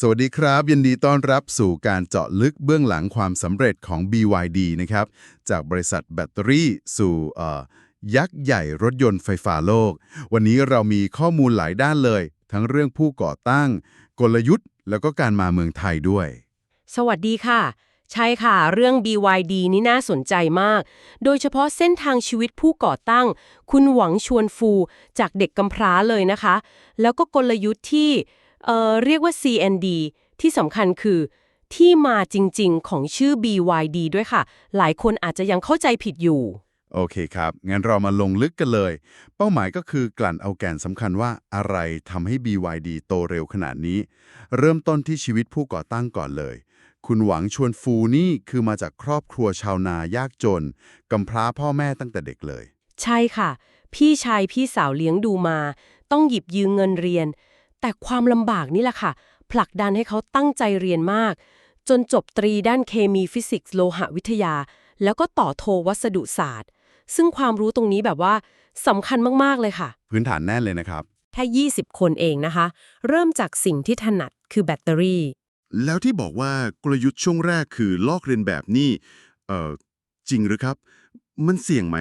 สวัสดีครับ ยินดีต้อนรับสู่การเจาะลึกเบื้องหลังความสำเร็จของ BYD นะครับ จากบริษัทแบตเตอรี่สู่ยักษ์ใหญ่รถยนต์ไฟฟ้าโลก วันนี้เรามีข้อมูลหลายด้านเลย ทั้งเรื่องผู้ก่อตั้ง กลยุทธ์ แล้วก็การมาเมืองไทยด้วย สวัสดีค่ะ ใช่ค่ะ เรื่อง BYD นี่น่าสนใจมาก โดยเฉพาะเส้นทางชีวิตผู้ก่อตั้ง คุณหวังชวนฟูจากเด็กกำพร้าเลยนะคะ แล้วก็กลยุทธ์ที่ เอ่อเรียกว่า CND ที่สำคัญคือ ที่มาจริงๆ ของชื่อ BYD ด้วยค่ะ หลายคนอาจจะยังเข้าใจผิดอยู่ โอเคครับ งั้นเรามาลงลึกกันเลย เป้าหมายก็คือกลั่นเอาแก่นสำคัญว่าอะไรทำให้ BYD โตเร็วขนาดนี้ เริ่มต้นที่ชีวิตผู้ก่อตั้งก่อนเลย คุณหวังชวนฟูนี่คือมาจากครอบครัวชาวนายากจนกำพร้าพ่อแม่ตั้งแต่เด็กเลย ใช่ค่ะ พี่ชายพี่สาวเลี้ยงดูมา ต้องหยิบยืมเงินเรียน แต่ความลำบากนี่แหละค่ะ ผลักดันให้เขาตั้งใจเรียนมาก จนจบตรีด้านเคมีฟิสิกส์โลหะวิทยา แล้วก็ต่อโทวัสดุศาสตร์ ซึ่งความรู้ตรงนี้แบบว่าสำคัญมากๆเลยค่ะ พื้นฐานแน่นเลยนะครับ แค่ 20 คนเองนะคะ เริ่มจากสิ่งที่ถนัดคือแบตเตอรี่ แล้วที่บอกว่ากลยุทธ์ช่วงแรกคือลอกเรียนแบบนี่เอ่อจริงหรือครับ มันเสี่ยงไหม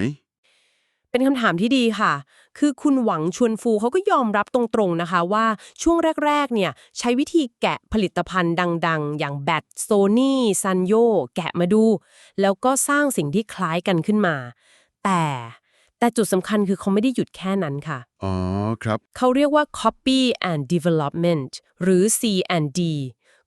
เป็นคำถามที่ดีค่ะ คือคุณหวังชวนฟูเขาก็ยอมรับตรงๆนะคะว่าช่วงแรกๆเนี่ยใช้วิธีแกะผลิตภัณฑ์ดังๆ อย่างแบตโซนี่ซันโยแกะมาดู แล้วก็สร้างสิ่งที่คล้ายกันขึ้นมา แต่แต่จุดสำคัญคือเขาไม่ได้หยุดแค่นั้นค่ะ อ๋อครับ เขาเรียกว่า copy and development หรือ C&D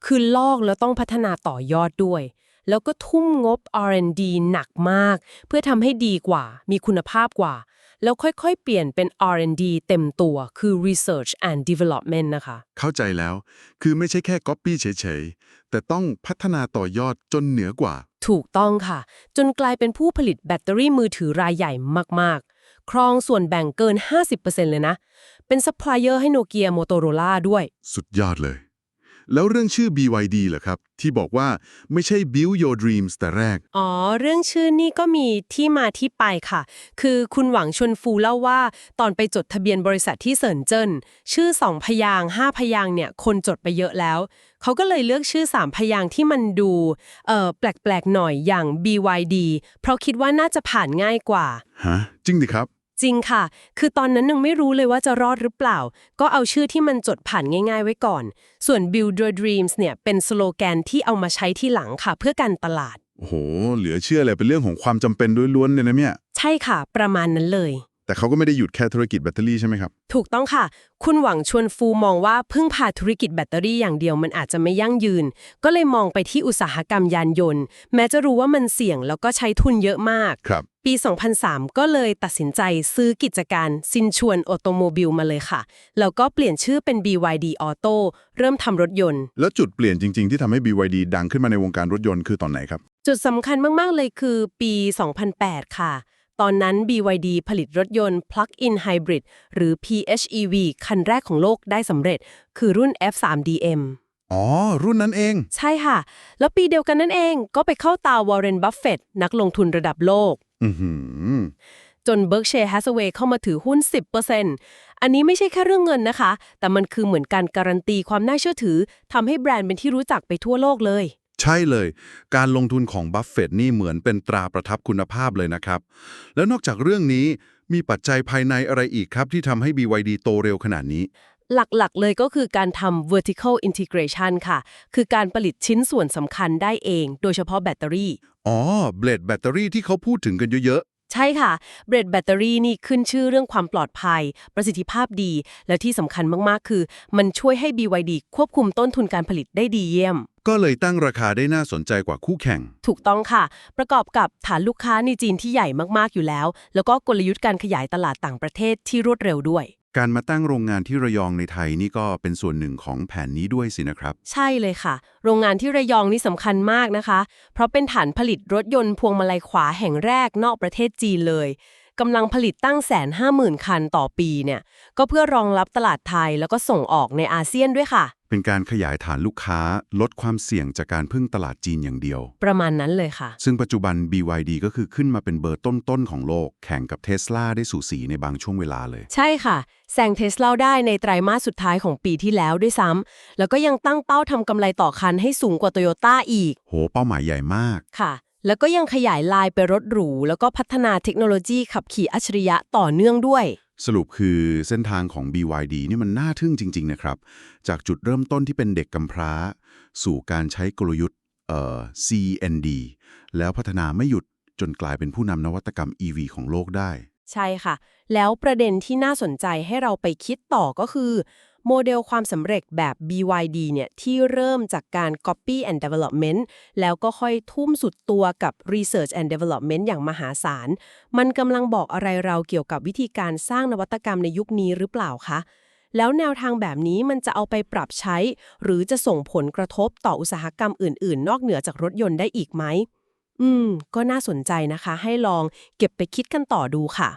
คือลอกแล้วต้องพัฒนาต่อยอดด้วย แล้วก็ทุ่มงบ R&D หนักมาก เพื่อทำให้ดีกว่า มีคุณภาพกว่า แล้วค่อยๆ เปลี่ยนเป็น R&D เต็มตัวคือ research and development นะคะ เข้าใจแล้ว คือไม่ใช่แค่ก๊อปปี้เฉยๆ แต่ต้องพัฒนาต่อยอดจนเหนือกว่า ถูกต้องค่ะ จนกลายเป็นผู้ผลิตแบตเตอรี่มือถือรายใหญ่มากๆ ครองส่วนแบ่งเกิน 50%เลยนะ เป็นซัพพลายเออร์ให้โนเกียโมโตโรล่าด้วย สุดยอดเลย แล้วเรื่องชื่อ BYD เหรอครับ ที่บอกว่าไม่ใช่ build your dreams แต่แรก อ๋อ เรื่องชื่อนี่ก็มีที่มาที่ไปค่ะ คือคุณหวังชวนฟูเล่าว่า ตอนไปจดทะเบียนบริษัทที่เซินเจิ้น ชื่อสองพยางค์ห้าพยางค์เนี่ย คนจดไปเยอะแล้ว เขาก็เลยเลือกชื่อสามพยางค์ที่มันดูเอ่อแปลกๆหน่อยอย่าง BYD เพราะคิดว่าน่าจะผ่านง่ายกว่า ฮะ จริงดิครับ จริงค่ะ คือตอนนั้นยังไม่รู้เลยว่าจะรอดหรือเปล่า ก็เอาชื่อที่มันจดผ่านง่าย ๆ ไว้ก่อน ส่วน Build Your Dreams เนี่ยเป็นสโลแกนที่เอามาใช้ที่หลังค่ะ เพื่อการตลาด โอ้โห เหลือเชื่อเลยเป็นเรื่องของความจำเป็นล้วนๆเลยนะเนี่ย ใช่ค่ะ ประมาณนั้นเลย แต่เขาก็ไม่ได้หยุดแค่ธุรกิจแบตเตอรี่ใช่ไหมครับ ถูกต้องค่ะ คุณหวังชวนฟูมองว่าพึ่งพาธุรกิจแบตเตอรี่อย่างเดียวมันอาจจะไม่ยั่งยืน ก็เลยมองไปที่อุตสาหกรรมยานยนต์ แม้จะรู้ว่ามันเสี่ยงแล้วก็ใช้ทุนเยอะมาก ครับ ปี 2003 ก็เลยตัดสินใจซื้อกิจการซินชวนออโตโมบิลมาเลยค่ะ แล้วก็เปลี่ยนชื่อเป็น BYD Auto เริ่มทำรถยนต์ แล้วจุดเปลี่ยนจริง ๆ ที่ทำให้ BYD ดังขึ้นมาในวงการรถยนต์คือตอนไหนครับ จุดสำคัญมากๆเลยคือปี 2008 ค่ะ ตอนนั้น BYD ผลิตรถยนต์ Plug-in Hybrid หรือ PHEV คันแรกของโลกได้สำเร็จ คือรุ่น F3DM อ๋อ รุ่นนั้นเอง ใช่ค่ะ แล้วปีเดียวกันนั่นเองก็ไปเข้าตาวอร์เรนบัฟเฟตนักลงทุนระดับโลกอือหือจน Berkshire Hathaway เข้ามาถือหุ้น 10%อันนี้ไม่ใช่แค่เรื่องเงินนะคะ แต่มันคือเหมือนการการันตีความน่าเชื่อถือทำให้แบรนด์เป็นที่รู้จักไปทั่วโลกเลย ใช่เลย การลงทุนของบัฟเฟตนี่เหมือนเป็นตราประทับคุณภาพเลยนะครับ แล้วนอกจากเรื่องนี้มีปัจจัยภายในอะไรอีกครับที่ทำให้ BYD โตเร็วขนาดนี้ หลักๆ เลยก็คือการทำ vertical integration ค่ะ คือการผลิตชิ้นส่วนสำคัญได้เอง โดยเฉพาะแบตเตอรี่ อ๋อ เบลดแบตเตอรี่ที่เขาพูดถึงกันเยอะ ใช่ค่ะเบรดแบตเตอรี่นี่ขึ้นชื่อเรื่องความปลอดภัย ประสิทธิภาพดี และที่สำคัญมาก ๆ คือ มันช่วยให้ BYD ควบคุมต้นทุนการผลิตได้ดีเยี่ยมๆก็เลยตั้งราคาได้น่าสนใจกว่าคู่แข่ง ถูกต้องค่ะ ประกอบกับฐานลูกค้าในจีนที่ใหญ่มาก ๆ อยู่แล้ว แล้วก็กลยุทธ์การขยายตลาดต่างประเทศที่รวดเร็วด้วย การมาตั้งโรงงานที่ระยองในไทยนี่ก็เป็นส่วนหนึ่งของแผนนี้ด้วยสินะครับ ใช่เลยค่ะ โรงงานที่ระยองนี่สำคัญมากนะคะ เพราะเป็นฐานผลิตรถยนต์พวงมาลัยขวาแห่งแรกนอกประเทศจีนเลยกำลังผลิตตั้งแสนห้าหมื่นคันต่อปีเนี่ย ก็เพื่อรองรับตลาดไทยแล้วก็ส่งออกในอาเซียนด้วยค่ะ เป็นการขยายฐานลูกค้าลดความเสี่ยงจากการพึ่งตลาดจีนอย่างเดียว ประมาณนั้นเลยค่ะ ซึ่งปัจจุบัน BYD ก็คือขึ้นมาเป็นเบอร์ต้นๆของโลก แข่งกับเท s l a ได้สูสีในบางช่วงเวลาเลย ใช่ค่ะแซงเทสลาได้ในไตรมาสสุดท้ายของปีที่แล้วด้วยซ้ำแล้วก็ยังตั้งเป้าทำกำไรต่อคันให้สูงกว่าโตโยต้าอีก โห เป้าหมายใหญ่มาก ค่ะ แล้วก็ยังขยายลายไปรถหรู แล้วก็พัฒนาเทคโนโลยีขับขี่อัจฉริยะต่อเนื่องด้วย สรุปคือเส้นทางของ BYD นี่มันน่าทึ่งจริง ๆ นะครับ จากจุดเริ่มต้นที่เป็นเด็กกำพร้า สู่การใช้กลยุทธ์เอ่อ CND แล้วพัฒนาไม่หยุดจนกลายเป็นผู้นำนวัตกรรม EV ของโลกได้ ใช่ค่ะ แล้วประเด็นที่น่าสนใจให้เราไปคิดต่อก็คือ โมเดลความสำเร็จแบบ BYD เนี่ยที่เริ่มจากการ Copy and Development แล้วก็ค่อยทุ่มสุดตัวกับ Research and Development อย่างมหาศาล มันกำลังบอกอะไรเราเกี่ยวกับวิธีการสร้างนวัตกรรมในยุคนี้หรือเปล่าคะ แล้วแนวทางแบบนี้มันจะเอาไปปรับใช้ หรือจะส่งผลกระทบต่ออุตสาหกรรมอื่น ๆ นอกเหนือจากรถยนต์ได้อีกไหมอืม ก็น่าสนใจนะคะ ให้ลองเก็บไปคิดกันต่อดูค่ะ